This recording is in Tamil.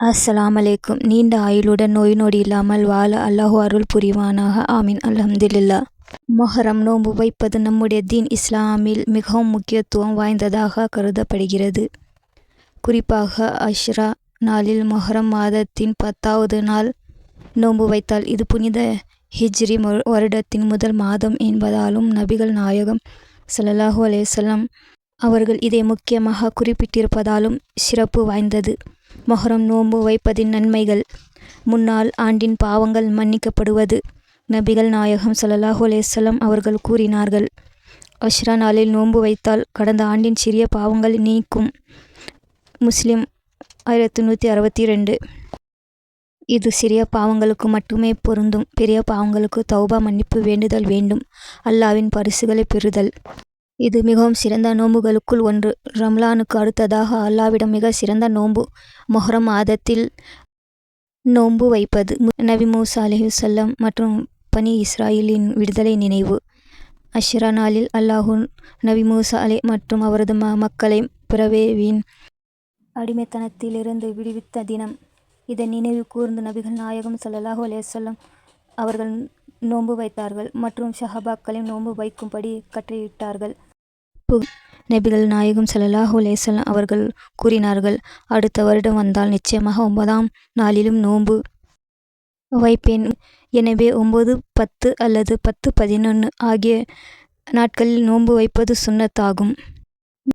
அஸ்லாம் அலைக்கும் நீண்ட ஆயுளுடன் நோய் நொடி இல்லாமல் வாழ அல்லாஹ் அருள் புரிவானாக. ஆமீன். அலமதுல்லா மொஹரம் நோன்பு வைப்பது நம்முடைய தீன் இஸ்லாமில் மிகவும் முக்கியத்துவம் வாய்ந்ததாக கருதப்படுகிறது. குறிப்பாக அஷ்ரா நாளில் மொஹரம் மாதத்தின் பத்தாவது நாள் நோன்பு வைத்தால் இது புனித ஹிஜ்ரி வருடத்தின் முதல் மாதம் என்பதாலும் நபிகள் நாயகம் சல்லாஹூ அலைஹி அவர்கள் இதை முக்கியமாக குறிப்பிட்டிருப்பதாலும் சிறப்பு வாய்ந்தது. மொஹரம் நோன்பு வைப்பதின் நன்மைகள். முன்னாள் ஆண்டின் பாவங்கள் மன்னிக்கப்படுவது. நபிகள் நாயகம் சல்லாஹூ அலைஹி அவர்கள் கூறினார்கள். அஷ்ரா நாளில் நோன்பு வைத்தால் கடந்த ஆண்டின் சிறிய பாவங்கள் நீக்கும். முஸ்லிம் ஆயிரத்தி நூற்றி அறுபத்தி ரெண்டு இது சிறிய பாவங்களுக்கு மட்டுமே பொருந்தும். பெரிய பாவங்களுக்கு தௌபா மன்னிப்பு வேண்டுதல் வேண்டும். அல்லாவின் பரிசுகளை பெறுதல். இது மிகவும் சிறந்த நோன்புகளுக்குள் ஒன்று. ரம்லானுக்கு அடுத்ததாக அல்லாவிடம் மிக சிறந்த நோன்பு மொஹரம் மாதத்தில் நோன்பு வைப்பது. நபி மூசா அலிஹுசல்லம் மற்றும் பனி இஸ்ராயலின் விடுதலை நினைவு. அஷ்ரா நாளில் அல்லாஹூன் நபி மூசா அலி மற்றும் அவரது ம மக்களை பிறவேவின் அடிமைத்தனத்திலிருந்து விடுவித்த தினம். இதை நினைவு கூர்ந்து நபிகள் நாயகம் சல்லாஹூ அலேசல்லம் அவர்கள் நோன்பு வைத்தார்கள் மற்றும் ஷஹபாக்களையும் நோன்பு வைக்கும்படி கட்டளையிட்டார்கள். நபிகள் நாயகம் ஸல்லல்லாஹு அலைஹி அவர்கள் கூறினார்கள் அடுத்த வருடம் வந்தால் நிச்சயமாக ஒன்பதாம் நாளிலும் நோன்பு. வைப்பேன் எனவே ஒம்பது பத்து அல்லது பத்து பதினொன்று ஆகிய நாட்களில் நோன்பு வைப்பது சுண்ணத்தாகும்.